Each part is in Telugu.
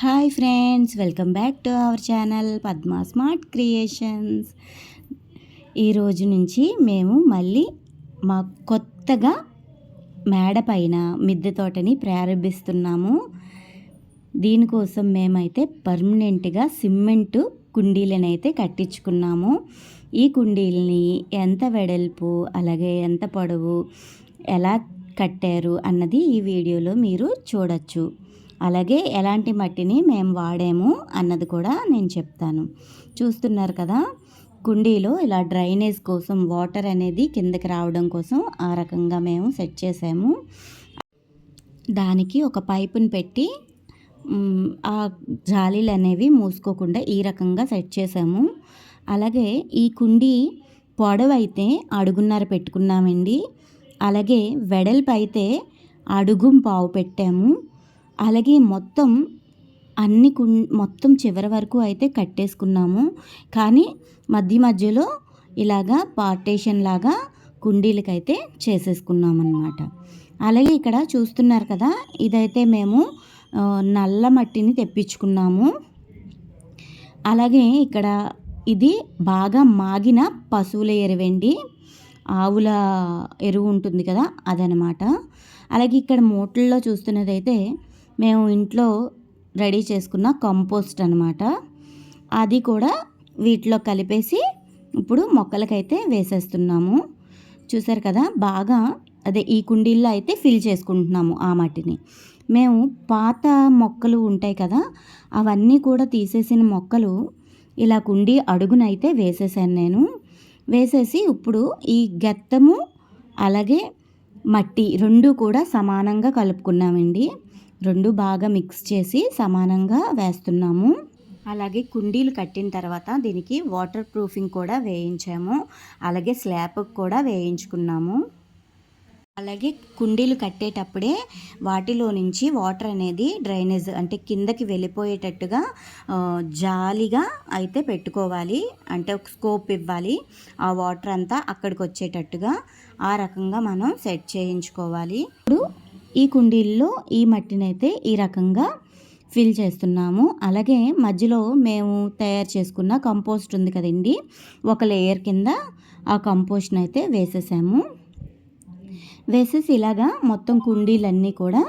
Hi friends welcome back to our channel Padma smart creations. ఈరోజు నుంచి మేము మళ్ళీ మా కొత్తగా మేడ పైన మిద్దె తోటని ప్రారంభిస్తున్నాము. దీనికోసం మేమైతే పర్మనెంట్గా సిమెంటు కుండీలను అయితే కట్టించుకున్నాము. ఈ కుండీలని ఎంత వెడల్పు అలాగే ఎంత పొడవు ఎలా కట్టారు అన్నది ఈ వీడియోలో మీరు చూడొచ్చు. అలాగే ఎలాంటి మట్టిని మేము వాడాము అన్నది కూడా నేను చెప్తాను. చూస్తున్నారు కదా కుండీలో ఇలా డ్రైనేజ్ కోసం వాటర్ అనేది కిందకి రావడం కోసం ఆ రకంగా మేము సెట్ చేసాము. దానికి ఒక పైపుని పెట్టి ఆ జాలీలు అనేవి మూసుకోకుండా ఈ రకంగా సెట్ చేసాము. అలాగే ఈ కుండీ పొడవైతే అడుగున్నర పెట్టుకున్నామండి. అలాగే వెడల్పు అయితే అడుగు పావు పెట్టాము. అలాగే మొత్తం అన్ని కు మొత్తం చివరి వరకు అయితే కట్టేసుకున్నాము. కానీ మధ్య మధ్యలో ఇలాగా పార్టేషన్ లాగా కుండీలకైతే చేసేసుకున్నాం అనమాట అలాగే ఇక్కడ చూస్తున్నారు కదా ఇదైతే మేము నల్ల మట్టిని తెప్పించుకున్నాము. అలాగే ఇక్కడ ఇది బాగా మాగిన పశువుల ఎరువండి. ఆవుల ఎరువు ఉంటుంది కదా అదనమాట అలాగే ఇక్కడ మూటల్లో చూస్తున్నదైతే మేము ఇంట్లో రెడీ చేసుకున్న కంపోస్ట్ అనమాట అది కూడా వీటిలో కలిపేసి ఇప్పుడు మొక్కలకైతే వేసేస్తున్నాము. చూసారు కదా బాగా అదే ఈ కుండీల్లో అయితే ఫిల్ చేసుకుంటున్నాము ఆ మట్టిని. మేము పాత మొక్కలు ఉంటాయి కదా అవన్నీ కూడా తీసేసిన మొక్కలు ఇలా కుండీ అడుగునైతే వేసేసాను నేను. వేసేసి ఇప్పుడు ఈ గెత్తము అలాగే మట్టి రెండు కూడా సమానంగా కలుపుకున్నామండి. రెండు బాగా మిక్స్ చేసి సమానంగా వేస్తున్నాము. అలాగే కుండీలు కట్టిన తర్వాత దీనికి వాటర్ ప్రూఫింగ్ కూడా వేయించాము. అలాగే స్లాబ్ కూడా వేయించుకున్నాము. అలాగే కుండీలు కట్టేటప్పుడే వాటిలో నుంచి వాటర్ అనేది డ్రైనేజ్ అంటే కిందకి వెళ్ళిపోయేటట్టుగా జాలిగా అయితే పెట్టుకోవాలి. అంటే ఒక స్కోప్ ఇవ్వాలి. ఆ వాటర్ అంతా అక్కడికి వచ్చేటట్టుగా ఆ రకంగా మనం సెట్ చేయించుకోవాలి. ఇప్పుడు ఈ కుండీల్లో ఈ మట్టినైతే ఈ రకంగా ఫిల్ చేస్తున్నాము. అలాగే మధ్యలో మేము తయారు చేసుకున్న కంపోస్ట్ ఉంది కదండి ఒక లేయర్ కింద ఆ కంపోస్ట్ని అయితే వేసేసాము. వేసేసి ఇలాగా మొత్తం కుండీలన్నీ కూడా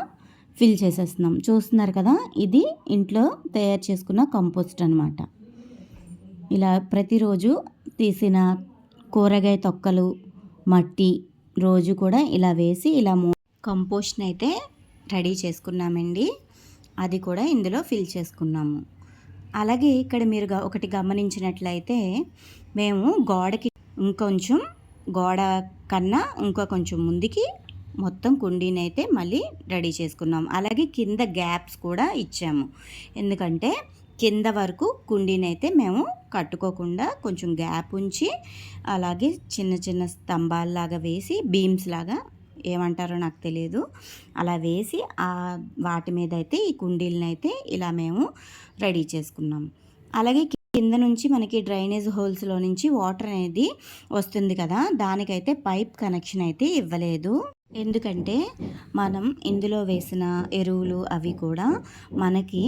ఫిల్ చేసేస్తున్నాం. చూస్తున్నారు కదా ఇది ఇంట్లో తయారు చేసుకున్న కంపోస్ట్ అనమాట ఇలా ప్రతిరోజు తీసిన కూరగాయ తొక్కలు మట్టి రోజు కూడా ఇలా వేసి ఇలా కంపోస్ట్ని అయితే రెడీ చేసుకున్నామండి. అది కూడా ఇందులో ఫిల్ చేసుకున్నాము. అలాగే ఇక్కడ మీరు ఒకటి గమనించినట్లయితే మేము గోడకి ఇంకొంచెం గోడ కన్నా ఇంకా కొంచెం ముందుకి మొత్తం కుండీని అయితే మళ్ళీ రెడీ చేసుకున్నాం. అలాగే కింద గ్యాప్స్ కూడా ఇచ్చాము. ఎందుకంటే కింద వరకు కుండీని అయితే మేము కట్టుకోకుండా కొంచెం గ్యాప్ ఉంచి అలాగే చిన్న చిన్న స్తంభాల్లాగా వేసి బీమ్స్ లాగా ఏమంటారో నాకు తెలియదు అలా వేసి ఆ వాటి మీద అయితే ఈ కుండీలను అయితే ఇలా మేము రెడీ చేసుకున్నాం. అలాగే కింద నుంచి మనకి డ్రైనేజ్ హోల్స్లో నుంచి వాటర్ అనేది వస్తుంది కదా దానికైతే పైప్ కనెక్షన్ అయితే ఇవ్వలేదు. ఎందుకంటే మనం ఇందులో వేసిన ఎరువులు అవి కూడా మనకి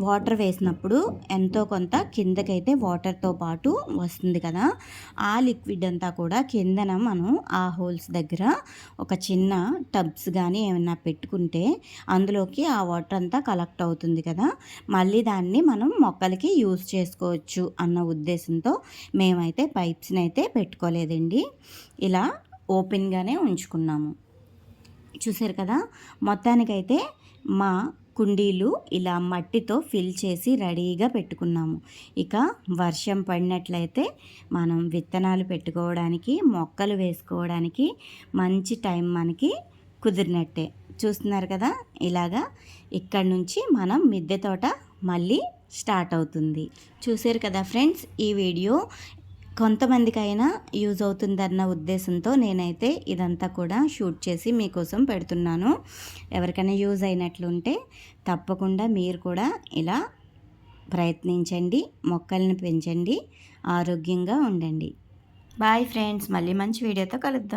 వాటర్ వేసినప్పుడు ఎంతో కొంత కిందకైతే వాటర్తో పాటు వస్తుంది కదా. ఆ లిక్విడ్ అంతా కూడా కిందన మనం ఆ హోల్స్ దగ్గర ఒక చిన్న టబ్స్ కానీ ఏమైనా పెట్టుకుంటే అందులోకి ఆ వాటర్ అంతా కలెక్ట్ అవుతుంది కదా. మళ్ళీ దాన్ని మనం మొక్కలకి యూస్ చేసుకోవచ్చు అన్న ఉద్దేశంతో మేమైతే పైప్స్ని అయితే పెట్టుకోలేదండి. ఇలా ఓపెన్గానే ఉంచుకున్నాము. చూసారు కదా? మొత్తానికైతే మా కుండీలు ఇలా మట్టితో ఫిల్ చేసి రెడీగా పెట్టుకున్నాము. ఇక వర్షం పడినట్లయితే మనం విత్తనాలు పెట్టుకోవడానికి మొక్కలు వేసుకోవడానికి మంచి టైం మనకి కుదిరినట్టే. చూస్తున్నారు కదా? ఇలాగా ఇక్కడ నుంచి మనం మిద్దె తోట మళ్ళీ స్టార్ట్ అవుతుంది. చూసారు కదా ఫ్రెండ్స్? ఈ వీడియో కొంతమందికైనా యూజ్ అవుతుందన్న ఉద్దేశంతో నేనైతే ఇదంతా కూడా షూట్ చేసి మీకోసం పెడుతున్నాను. ఎవరికైనా యూజ్ అయినట్లుంటే తప్పకుండా మీరు కూడా ఇలా ప్రయత్నించండి మొక్కల్ని పెంచండి ఆరోగ్యంగా ఉండండి. బాయ్ ఫ్రెండ్స్ మళ్ళీ మంచి వీడియోతో కలుద్దాం.